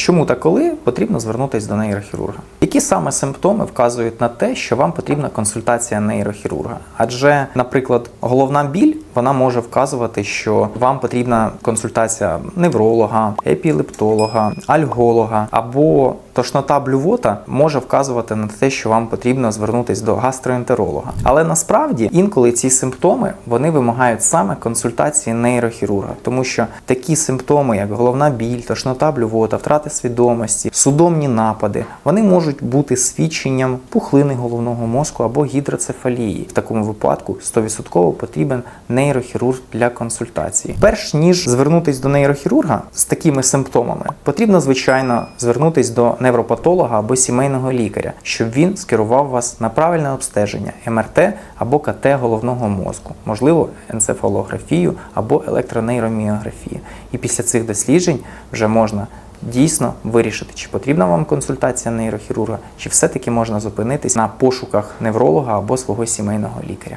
Чому та коли потрібно звернутися до нейрохірурга? Які саме симптоми вказують на те, що вам потрібна консультація нейрохірурга? Адже, наприклад, головна біль вона може вказувати, що вам потрібна консультація невролога, епілептолога, альголога або тошнота блювота може вказувати на те, що вам потрібно звернутися до гастроентеролога. Але насправді інколи ці симптоми вони вимагають саме консультації нейрохірурга, тому що такі симптоми, як головна біль, тошнота блювота, втрата свідомості, судомні напади, вони можуть бути свідченням пухлини головного мозку або гідроцефалії. В такому випадку 100% потрібен нейрохірург для консультації. Перш ніж звернутися до нейрохірурга з такими симптомами, потрібно звичайно звернутися до невропатолога або сімейного лікаря, щоб він скерував вас на правильне обстеження МРТ або КТ головного мозку, можливо, енцефалографію або електронейроміографію. І після цих досліджень вже можна дійсно вирішити, чи потрібна вам консультація нейрохірурга, чи все-таки можна зупинитись на пошуках невролога або свого сімейного лікаря.